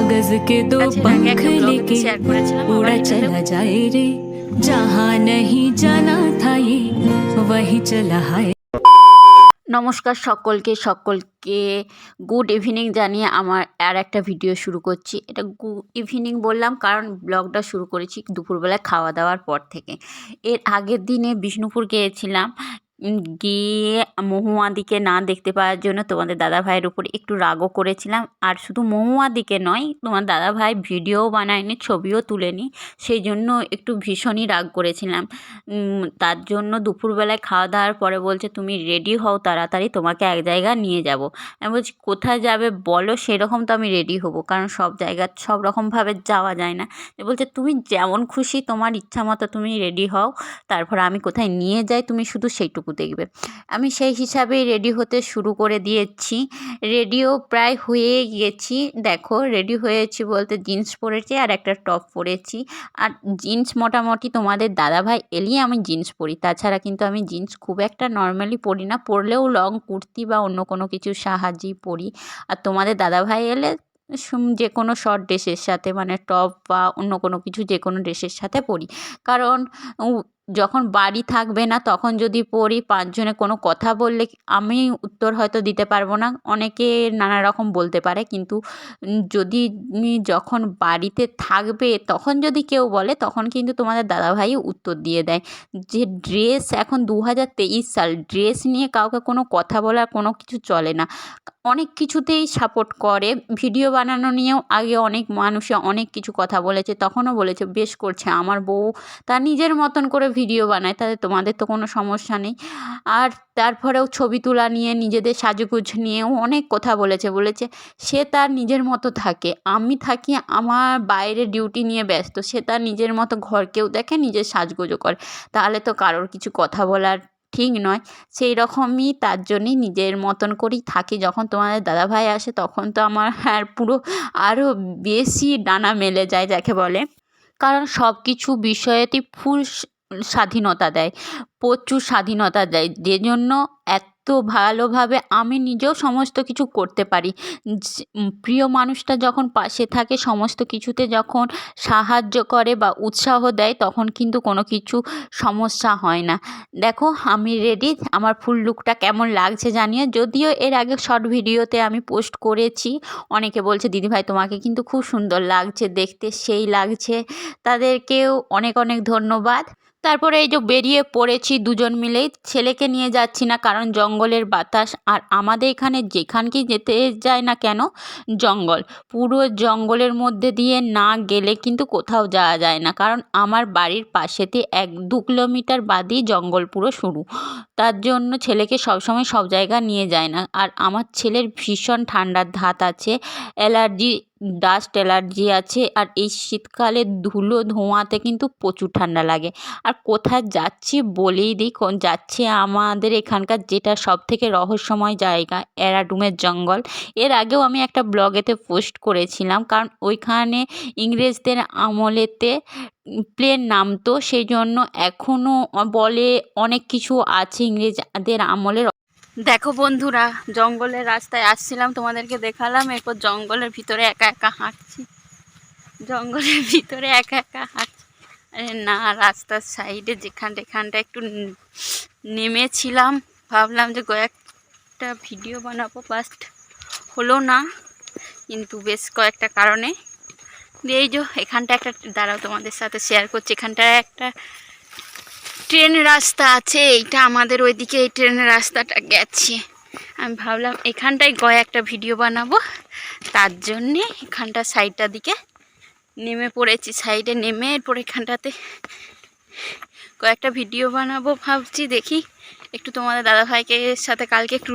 कागज के दो আচ্ছা, এর আগে पंख একটা ব্লগে लेके শেয়ার করেছিলাম আবার उड़ा এটাতেও चला जाए रे जहाँ नहीं जाना था ये वही चला है নমস্কার সকলকে সকলকে গুড ইভিনিং জানিয়ে আমার আর একটা ভিডিও শুরু করছি এটা গুড ইভিনিং বললাম কারণ ব্লগটা শুরু করেছি দুপুরবেলায় খাওয়া দাওয়ার পর থেকে এর আগের দিনে বিষ্ণুপুর গিয়েছিলাম উম, গিয়ে মহুয়াদিকে না দেখতে পাওয়ার জন্য তোমাদের দাদা ভাইয়ের উপর একটু রাগও করেছিলাম। আর শুধু মহুয়াদিকে নয়, তোমার দাদা ভাই ভিডিও বানায়নি, ছবিও তুলেনি, সেই জন্য একটু ভীষণই রাগ করেছিলাম। তার জন্য দুপুরবেলায় খাওয়া দাওয়ার পরে বলছে, তুমি রেডি হও তাড়াতাড়ি, তোমাকে এক জায়গা নিয়ে যাব। আমি বলছি, কোথায় যাবে বলো, সেরকম তো আমি রেডি হব, কারণ সব জায়গা, সব রকমভাবে যাওয়া যায় না। বলছে, তুমি যেমন খুশি, তোমার ইচ্ছা মতো তুমি রেডি হও, তারপর আমি কোথায় নিয়ে যাই, তুমি শুধু সেইটুকু দেখবে। আমি সেই হিসাবেই রেডি হতে শুরু করে দিয়েছি। রেডিও প্রায় হয়ে গেছি। দেখো রেডি হয়েছি বলতে জিন্স পরেছি আর একটা টপ পরেছি। আর জিন্স মোটামুটি তোমাদের দাদাভাই এলেই আমি জিন্স পরি। তাছাড়া কিন্তু আমি জিন্স খুব একটা নর্মালি পরি না। পরলেও লং কুর্তি বা অন্য কোনো কিছুর সাহায্যেই পরি। আর তোমাদের দাদাভাই এলে যে কোনো শর্ট ড্রেসের সাথে মানে টপ বা অন্য কোনো কিছু যে কোনো ড্রেসের সাথে পরি। কারণ যখন বাড়ি থাকবে না, তখন যদি পড়ি, পাঁচজনে কোনো কথা বললে আমি উত্তর হয়তো দিতে পারব না। অনেকে নানা রকম বলতে পারে, কিন্তু যদি যখন বাড়িতে থাকবে, তখন যদি কেউ বলে, তখন কিন্তু তোমাদের দাদাভাই উত্তর দিয়ে দেয়। যে ড্রেস এখন দু হাজার তেইশ সাল, ড্রেস নিয়ে কাউকে কোনো কথা বলার কোনো কিছু চলে না। অনেক কিছুতেই সাপোর্ট করে। ভিডিও বানানো নিয়েও আগে অনেক মানুষে অনেক কিছু কথা বলেছে, তখনও বলেছে, বেশ করছে আমার বউ। তার নিজের মতন করে ভিডিও বানায়, তাতে তোমাদের তো কোনো সমস্যা নেই। আর তারপরেও ছবি তোলা নিয়ে, নিজেদের সাজুগুজ নিয়েও অনেক কথা বলেছে বলেছে, সে তার নিজের মতো থাকে, আমি থাকি আমার বাইরে ডিউটি নিয়ে ব্যস্ত, সে তার নিজের মতো ঘরকেও দেখে, নিজের সাজগোজও করে। তাহলে তো কারোর কিছু কথা বলার ঠিক নয়, সেই রকমই তার জন্যই নিজের মতন করেই থাকি। যখন তোমাদের দাদাভাই আসে, তখন তো আমার আর পুরো আরও বেশি ডানা মেলে যায়, যাকে বলে। কারণ সব কিছু বিষয়েতেই ফুল স্বাধীনতা দেয়। প্রচুর স্বাধীনতা দেয়। যে জন্য এত ভালোভাবে আমি নিজেও সমস্ত কিছু করতে পারি। প্রিয় মানুষটা যখন পাশে থাকে, সমস্ত কিছুতে যখন সাহায্য করে বা উৎসাহ দেয়, তখন কিন্তু কোনো কিছু সমস্যা হয় না। দেখো, আমি রেডি আমার ফুল লুকটা কেমন লাগছে জানিয়ে যদিও এর আগে শর্ট ভিডিওতে আমি পোস্ট করেছি, অনেকে বলছে দিদিভাই তোমাকে কিন্তু খুব সুন্দর লাগছে, দেখতে সেই লাগছে। তাদেরকেও অনেক অনেক ধন্যবাদ। তারপরে এই যে বেরিয়ে পড়েছি দুজন মিলেই ছেলেকে নিয়ে যাচ্ছি না কারণ জঙ্গলের বাতাস। আর আমাদের এখানে যেখানকেই যেতে যায় না কেন? জঙ্গল। পুরো জঙ্গলের মধ্যে দিয়ে না গেলে কিন্তু কোথাও যাওয়া যায় না। কারণ আমার বাড়ির পাশেতে এক দু কিলোমিটার বাদই জঙ্গল পুরো শুরু। তার জন্য ছেলেকে সবসময় সব জায়গা নিয়ে যায় না। আর আমার ছেলের ভীষণ ঠান্ডার ধাত আছে, অ্যালার্জি ডাস্ট অ্যালার্জি আছে আর এই শীতকালে ধুলো ধোঁয়াতে কিন্তু প্রচুর ঠান্ডা লাগে। আর কোথায় যাচ্ছি বলেই দিই কোন যাচ্ছে আমাদের এখানকার যেটা সব থেকে রহস্যময় জায়গা এরাডুমের জঙ্গল। এর আগেও আমি একটা ব্লগেতে পোস্ট করেছিলাম, কারণ ওইখানে ইংরেজদের আমলেতে প্লেন নামতো সেই জন্য এখনও বলে অনেক কিছু আছে ইংরেজদের আমলের দেখো বন্ধুরা, জঙ্গলের রাস্তায় আসছিলাম, তোমাদেরকে দেখালাম, এরপর জঙ্গলের ভিতরে একা একা হাঁটছি। জঙ্গলের ভিতরে একা একা হাঁটছি। আরে না, রাস্তার সাইডে যেখান যেখানটা একটু নেমেছিলাম, ভাবলাম যে কয়েকটা ভিডিও বানাবো ফার্স্ট হলো না। কিন্তু বেশ কয়েকটা কারণে। দিয়ে এই যে, এখানটা একটা দাঁড়াও, তোমাদের সাথে শেয়ার করছি। এখানটায় একটা ট্রেন রাস্তা আছে, এইটা আমাদের ওইদিকে এই ট্রেনের রাস্তাটা গেছে। আমি ভাবলাম এখানটায় গয়ে একটা ভিডিও বানাবো, তার জন্যে এখানটা সাইডটা দিকে নেমে পড়েছি, সাইডে নেমে এরপর এখানটাতে কয়েকটা ভিডিও বানাবো ভাবছি, দেখি একটু তোমাদের দাদাভাইকে সাথে কালকে একটু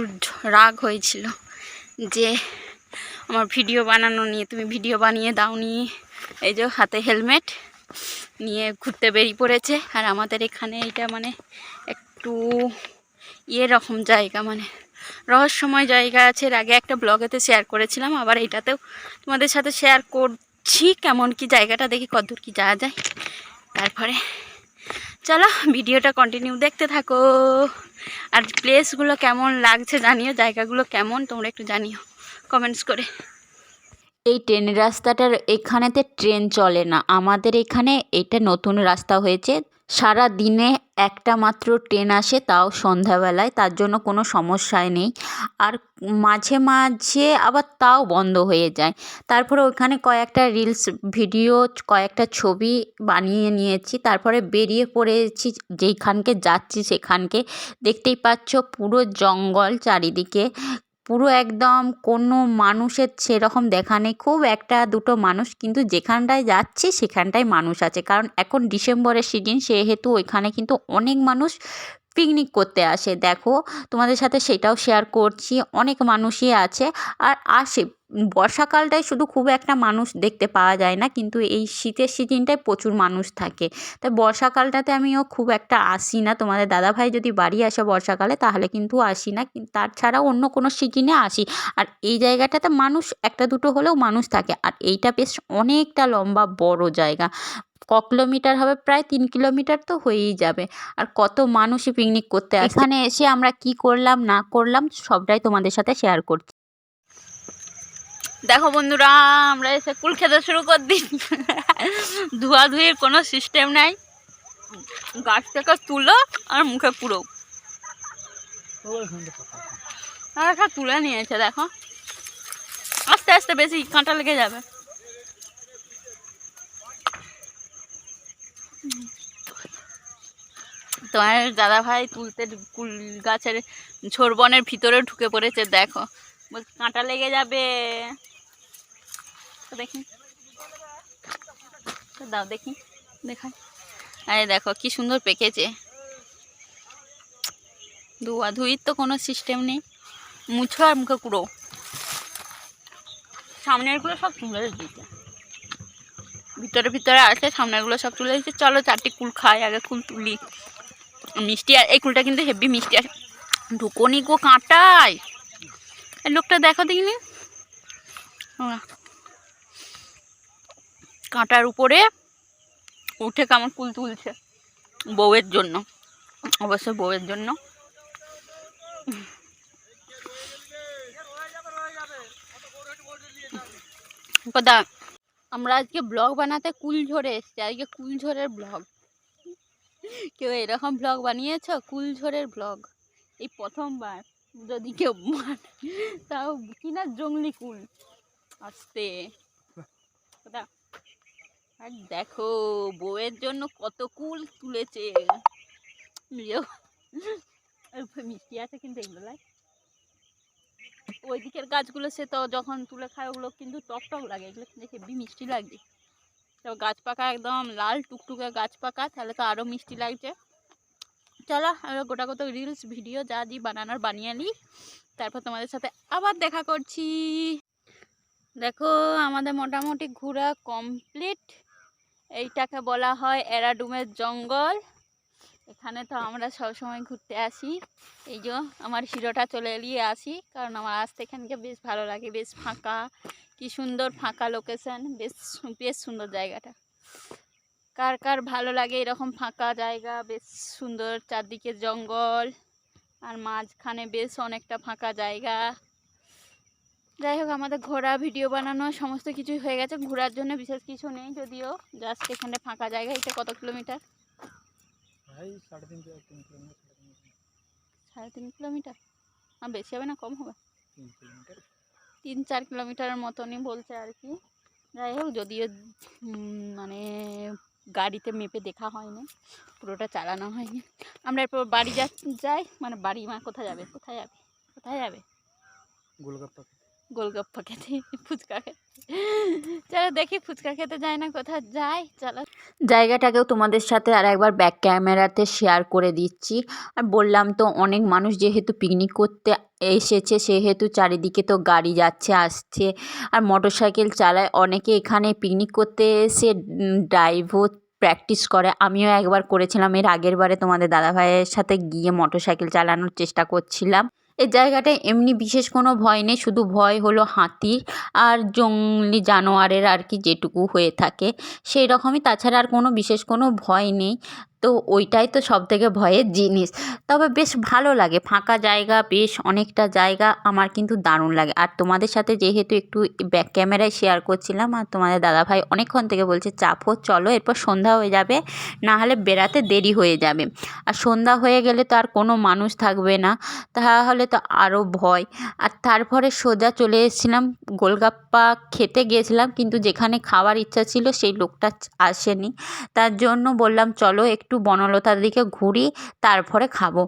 রাগ হয়েছিল যে আমার ভিডিও বানানো নিয়ে, তুমি ভিডিও বানিয়ে দাও নিয়ে এই যে হাতে হেলমেট। নিয়ে ঘুরতে বেরিয়ে পড়েছে। আর আমাদের এখানে এটা মানে একটু ইয়ে রকম জায়গা মানে রহস্যময় জায়গা আছে। এর আগে একটা ব্লগেতে শেয়ার করেছিলাম, আবার এটাতেও তোমাদের সাথে শেয়ার করছি কেমন কি জায়গাটা, দেখি কতদূর কি যাওয়া যায়। তারপরে চলো ভিডিওটা কন্টিনিউ দেখতে থাকো। আর প্লেসগুলো কেমন লাগছে জানিও, জায়গাগুলো কেমন, তোমরা একটু জানিও কমেন্টস করে। এই ট্রেন রাস্তাটার এখানেতে ট্রেন চলে না। আমাদের এখানে এটা নতুন রাস্তা হয়েছে। সারা দিনে একটা মাত্র ট্রেন আসে তাও সন্ধ্যাবেলায়, তার জন্য কোনো সমস্যাই নেই। আর মাঝে মাঝে আবার তাও বন্ধ হয়ে যায়। তারপরে ওখানে কয়েকটা রিলস ভিডিও, কয়েকটা ছবি বানিয়ে নিয়েছি। তারপরে বেরিয়ে পড়েছি যেইখানকে যাচ্ছি সেখানকে। দেখতেই পাচ্ছ পুরো জঙ্গল চারিদিকে। পুরো একদম কোনো মানুষের সেরকম দেখা নেই। খুব একটা দুটো মানুষ কিন্তু যেখানটায় যাচ্ছি সেখানটায় মানুষ আছে। কারণ এখন ডিসেম্বরের সিজন, সেহেতু ওইখানে কিন্তু অনেক মানুষ পিকনিক করতে আসে। দেখো, তোমাদের সাথে সেটাও শেয়ার করছি। অনেক মানুষই আছে। আর আসে বর্ষাকালটায় শুধু খুব একটা মানুষ দেখতে পাওয়া যায় না, কিন্তু এই শীতের সিজনটায় প্রচুর মানুষ থাকে। তাই বর্ষাকালটাতে আমিও খুব একটা আসি না। তোমাদের দাদাভাই যদি বাড়ি আসে বর্ষাকালে, তাহলে কিন্তু আসি না। তার তাছাড়াও অন্য কোনো সিজনে আসি। আর এই জায়গাটাতে মানুষ, একটা দুটো হলেও মানুষ থাকে। আর এইটা বেশ অনেকটা লম্বা, বড় জায়গা। ক কিলোমিটার হবে, প্রায় তিন কিলোমিটার তো হয়েই যাবে। আর কত মানুষই পিকনিক করতে এখানে এসে আমরা কি করলাম, না করলাম, সবটাই তোমাদের সাথে শেয়ার করছি। দেখো বন্ধুরা, আমরা এসে কুল খেতে শুরু করে দিই ধোয়াধুয়ির কোনো সিস্টেম নাই। গাছ থেকে তুলো আর মুখে পুরো। একটা তুলে নিয়েছে, দেখো। আস্তে আস্তে বেশি কাঁটা লেগে যাবে। তোমার দাদা ভাই তুলতে কুল গাছের ঝোরবনের ভিতরে ঢুকে পড়েছে, দেখো। বলছে, কাঁটা লেগে যাবে। দেখি। দাও দেখি, দেখাই। আরে দেখো কি সুন্দর পেকেছে। ধোয়া ধুইর তো কোনো সিস্টেম নেই। মুছো আর মুখে কুড়ো। সামনেরগুলো সব তুলে দিয়েছে। ভিতরে ভিতরে আছে সামনেরগুলো সব তুলে দিয়েছে। চলো চারটি কুল খাই, আগে কুল তুলি। মিষ্টি আর এই কুলটা কিন্তু হেভি মিষ্টি আছে ঢুকোনি গো কাঁটায়। লোকটা দেখো দেখিনি। কাঁটার উপরে উঠে কেমন কুল তুলছে বউয়ের জন্য অবশ্যই বউয়ের জন্য। কোথা আমরা আজকে ব্লগ বানাতে কুল ঝরে এসছি, আজকে কুল ঝড়ের ব্লগ। কেউ এরকম ব্লগ বানিয়েছ? কুল ঝড়ের ব্লগ। এই প্রথমবার, যদি কেউ তাও কিনা জঙ্গলি কুল। আসতে। কোথা আর দেখো, বউয়ের জন্য কত কুল তুলেছে। মিষ্টি আছে কিন্তু এগুলোয় ওই দিকের গাছগুলো সে তো যখন তুলে খায়, ওগুলো কিন্তু টক টক লাগে। এগুলো কিন্তু হেভি মিষ্টি লাগছে তো গাছ পাকা একদম লাল টুকটুকে গাছ পাকা, তাহলে তো আরও মিষ্টি লাগছে। চলো, আমরা গোটা কত রিলস ভিডিও যা যা বানানোর বানিয়ে নিই। তারপর তোমাদের সাথে আবার দেখা করছি। দেখো, আমাদের মোটামুটি ঘোরা কমপ্লিট এইটাকে বলা হয় এরাডুমের জঙ্গল। এখানে তো আমরা সব সময় ঘুরতে আসি। এই যে আমার হিরোটা চলে এলিয়ে আসি, কারণ আমার আসতে এখানকে বেশ ভালো লাগে, বেশ ফাঁকা। কি সুন্দর ফাঁকা লোকেশন বেশ বেশ সুন্দর জায়গাটা। কার কার ভালো লাগে এরকম ফাঁকা জায়গা, বেশ সুন্দর চারদিকে জঙ্গল। আর মাঝখানে বেশ অনেকটা ফাঁকা জায়গা। যাই হোক আমাদের ঘোরা ভিডিও বানানো সমস্ত কিছুই হয়ে গেছে। ঘোরার জন্য বিশেষ কিছু নেই যদিও জাস্ট এখানে ফাঁকা জায়গা। এটা কত কিলোমিটার? সাড়ে তিন কিলোমিটার আর বেশি হবে না কম হবে। তিন চার কিলোমিটারের মতনই বলছে আর কি। যাই হোক যদিও মানে গাড়িতে মেপে দেখা হয়নি পুরোটা চালানো হয়নি। আমরা এরপর বাড়ি যা যাই। মানে বাড়ি মা কোথায় যাবে? কোথায় যাবে? কোথায় যাবে? গোলগাপ্পা। গোলগাপ্পা খেতে, ফুচকা খেতে। চলো দেখি ফুচকা খেতে যায় না কোথায়? যাই চলো। জায়গাটাকেও তোমাদের সাথে আর একবার ব্যাক ক্যামেরাতে শেয়ার করে দিচ্ছি। আর বললাম তো, অনেক মানুষ যেহেতু পিকনিক করতে এসেছে, সেহেতু চারিদিকে তো গাড়ি যাচ্ছে, আসছে। আর মোটর সাইকেল চালায়। অনেকে এখানে পিকনিক করতে এসে ড্রাইভও প্র্যাকটিস করে। আমিও একবার করেছিলাম। এর আগের বারে তোমাদের দাদাভাইয়ের সাথে গিয়ে মোটর সাইকেল চালানোর চেষ্টা করছিলাম। এই জায়গাটায় এমনি বিশেষ কোনো ভয় নেই, শুধু ভয় হলো হাতির আর জংলি জানোয়ারের আর কি যেটুকু হয়ে থাকে। সেই রকমই তাছাড়া আর কোনো বিশেষ কোনো ভয় নেই। তো ওইটাই তো সব থেকে ভয়ের জিনিস। তবে বেশ ভালো লাগে, ফাঁকা জায়গা, বেশ অনেকটা জায়গা আমার কিন্তু দারুণ লাগে। আর তোমাদের সাথে যেহেতু একটু ব্যাক ক্যামেরায় শেয়ার করছিলাম, আর তোমাদের দাদাভাই অনেকক্ষণ থেকে বলছে, চাপো, চলো, এরপর সন্ধ্যা হয়ে যাবে না হলে বেরাতে দেরি হয়ে যাবে। আর সন্ধ্যা হয়ে গেলে তো আর কোনো মানুষ থাকবে না, তাহলে তো আরও ভয়। আর তারপরে সোজা চলে এসেছিলাম, গোলগাপ্পা খেতে গিয়েছিলাম কিন্তু যেখানে খাওয়ার ইচ্ছা ছিল সেই লোকটা আসেনি। তার জন্য বললাম, চলো, একটু বনলতার দিকে ঘুরি, তারপরে খাব।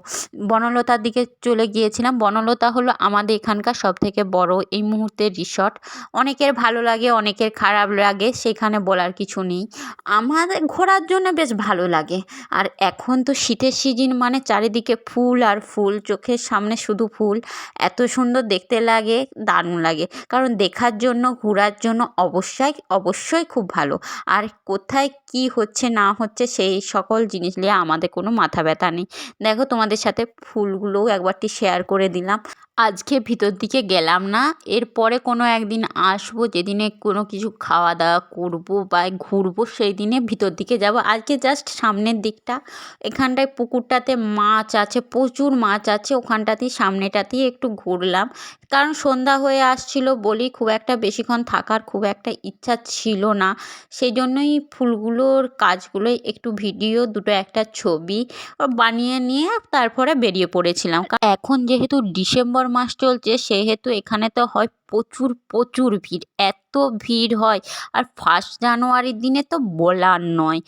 বনলতার দিকে চলে গিয়েছিলাম। বনলতা হলো আমাদের এখানকার সব থেকে বড় এই মুহূর্তে রিসর্ট অনেকের ভালো লাগে, অনেকের খারাপ লাগে, সেখানে বলার কিছু নেই। আমাদের ঘোরার জন্য বেশ ভালো লাগে। আর এখন তো শীতের সিজন মানে চারিদিকে ফুল আর ফুল, চোখের সামনে শুধু ফুল। এত সুন্দর দেখতে লাগে, দারুণ লাগে। কারণ দেখার জন্য, ঘোরার জন্য অবশ্যই অবশ্যই খুব ভালো। আর কোথায় কি হচ্ছে, না হচ্ছে, সেই সকল জিনিস নিয়ে আমাদের কোনো মাথা ব্যথা নেই। দেখো তোমাদের সাথে ফুলগুলোও একবারটি শেয়ার করে দিলাম। আজকে ভিতর দিকে গেলাম না। এরপরে কোনো একদিন আসব, যেদিনে কোনো কিছু খাওয়া দাওয়া করব বা ঘুরবো সেই দিনে ভিতর দিকে যাব। আজকে জাস্ট সামনের দিকটা। এখানটায় পুকুরটাতে মাছ আছে, প্রচুর মাছ আছে। ওখানটাতেই, সামনেটাতেই একটু ঘুরলাম। কারণ সন্ধ্যা হয়ে আসছিল বলি খুব একটা বেশিক্ষণ থাকার খুব একটা ইচ্ছা ছিল না। সেই জন্যই ফুলগুলোর কাজগুলোই একটু ভিডিও, দুটো একটা ছবি বানিয়ে নিয়ে তারপরে বেরিয়ে পড়েছিলাম। এখন যেহেতু ডিসেম্বর মাস চলছে, সেহেতু এখানে তো হয় প্রচুর প্রচুর ভিড়, এত ভিড় হয়। আর ফার্স্ট জানুয়ারির দিনে তো বলার নয়,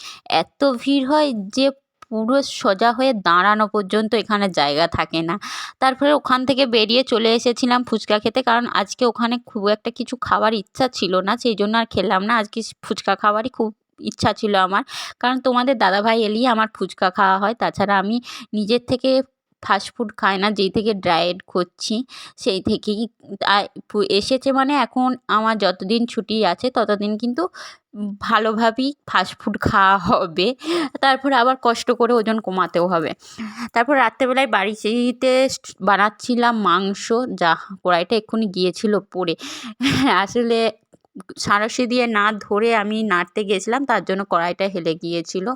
এত ভিড় হয় যে পুরো সোজা হয়ে দাঁড়ানো পর্যন্ত এখানে জায়গা থাকে না। তারপরে ওখান থেকে বেরিয়ে চলে এসেছিলাম ফুচকা খেতে, কারণ আজকে ওখানে খুব একটা কিছু খাওয়ার ইচ্ছা ছিল না, সেই জন্য আর খেলাম না। আজকে ফুচকা খাওয়ারই খুব ইচ্ছা ছিল আমার, কারণ তোমাদের দাদাভাই এলেই আমার ফুচকা খাওয়া হয়। তাছাড়া আমি নিজের থেকে ফাস্ট ফুড খাই না, যেই থেকে ডায়েট করছি, সেই থেকেই এসেছে মানে এখন আমার যতদিন ছুটি আছে ততদিন কিন্তু ভালোভাবেই ফাস্ট ফুড খাওয়া হবে। তারপরে আবার কষ্ট করে ওজন কমাতেও হবে। তারপর রাত্রেবেলায় বাড়িতে বানাচ্ছিলাম মাংস, যা, কড়াইটা এক্ষুনি গিয়েছিল পড়ে। আসলে সাঁড়াশি দিয়ে না ধরে আমি নাড়তে গেছিলাম, তার জন্য কড়াইটা হেলে গিয়েছিল।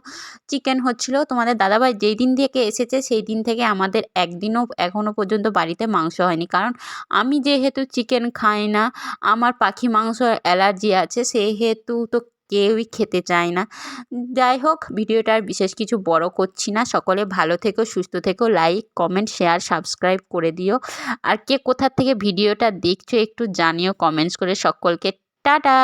চিকেন হচ্ছিল, তোমাদের দাদাভাই যেই দিন থেকে এসেছে, সেই দিন থেকে আমাদের একদিনও এখনও পর্যন্ত বাড়িতে মাংস হয়নি। কারণ আমি যেহেতু চিকেন খাই না, আমার পাখি মাংস অ্যালার্জি আছে, সেহেতু তো কেউই খেতে চায় না। যাই হোক, ভিডিওটা আর বিশেষ কিছু বড় করছি না। সকলে ভালো থেকো, সুস্থ থেকো, লাইক, কমেন্ট, শেয়ার, সাবস্ক্রাইব করে দিও। আর কে কোথা থেকে ভিডিওটা দেখছ একটু জানিও, কমেন্টস করে সকলকে টাটা।